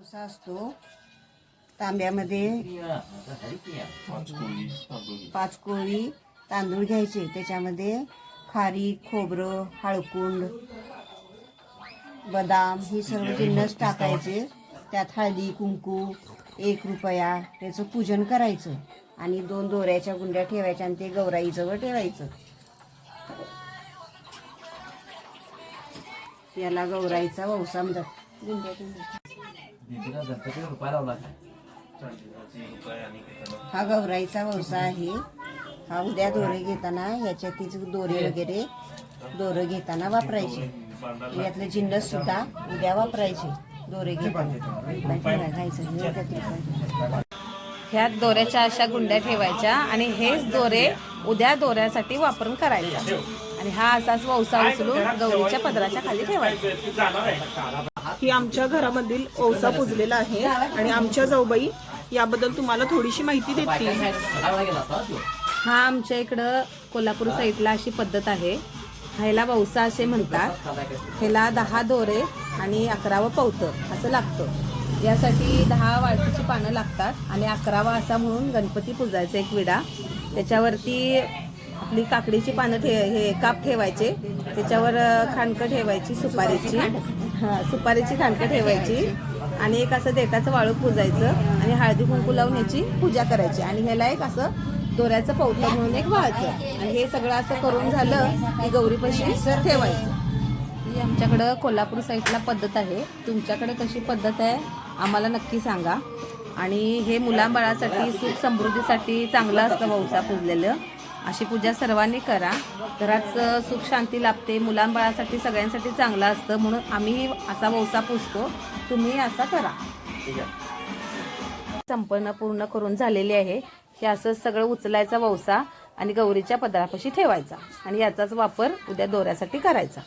डोसा असतो. तांब्यामध्ये पाच कोळी तांदूळ घ्यायचे. त्याच्यामध्ये खारीक खोबरं हळकुंड बदाम हे सर्व जिन्नस टाकायचे. त्यात हळदी कुंकू एक रुपया त्याचं पूजन करायचं. आणि दोन दोऱ्याच्या गुंड्या ठेवायच्या आणि ते गौराईजवळ ठेवायचं. याला गौराईचा वौसा म्हणतात गुंड्या गणपती रुपया लावला हा गौराईचा वौसा आहे. हा उद्या दोरे घेताना याच्यातीच दोरे वगैरे दोरं घेताना वापरायचे. यातले जिन्नस सुद्धा उद्या वापरायचे. दोरे घेताना. ह्यात दोऱ्याच्या अशा गुंड्या ठेवायच्या आणि हेच दोरे उद्या दोऱ्यासाठी वापरून करायचा. आणि हा असाच वौसा उचलून गौरीच्या पदराच्या खाली ठेवायचा. ही आमच्या घरामधील ओसा पुजलेला आहे आणि आमच्या जाऊबाई याबद्दल तुम्हाला थोडीशी माहिती देतील. हा आमच्या इकडं कोल्हापूर साईडला अशी पद्धत आहे. ह्याला वौसा असे म्हणतात. ह्याला दहा दोरे आणि अकरावं पवतं असं लागतं. यासाठी दहा वाळकीची पानं लागतात आणि अकरावा असा म्हणून गणपती पूजायचा एक विडा. त्याच्यावरती आपली काकडीची पानं ठे हे काप ठेवायचे. त्याच्यावर खांडकं ठेवायची सुपारीची. हां सुपारीची खांडकं ठेवायची आणि एक असं देठाचं वाळू पुजायचं आणि हळदी कुंकू लावून याची पूजा करायची. आणि ह्याला एक असं दोऱ्याचं पौतं म्हणून एक व्हायचं आणि हे सगळं असं करून झालं की गौरीपाशी ठेवायचं. ही आमच्याकडं कोल्हापूर साईडला पद्धत आहे. तुमच्याकडे कशी पद्धत आहे आम्हाला नक्की सांगा. आणि हे मुलांबाळासाठी सुख समृद्धीसाठी चांगलं असतं वौसा पूजलेलं अशी पूजा सर्वांनी करा. घरात सुख शांती लाभते. मुलांबाळासाठी सगळ्यांसाठी चांगलं असतं. म्हणून आम्ही असा वौसा पूजतो. तुम्ही असा करा. संपन्न पूर्ण करून झालेली आहे. हे असं सगळं उचलायचा वौसा आणि गौरीच्या पदरापाशी ठेवायचा. आणि याचाच वापर उद्या दोऱ्यासाठी करायचा.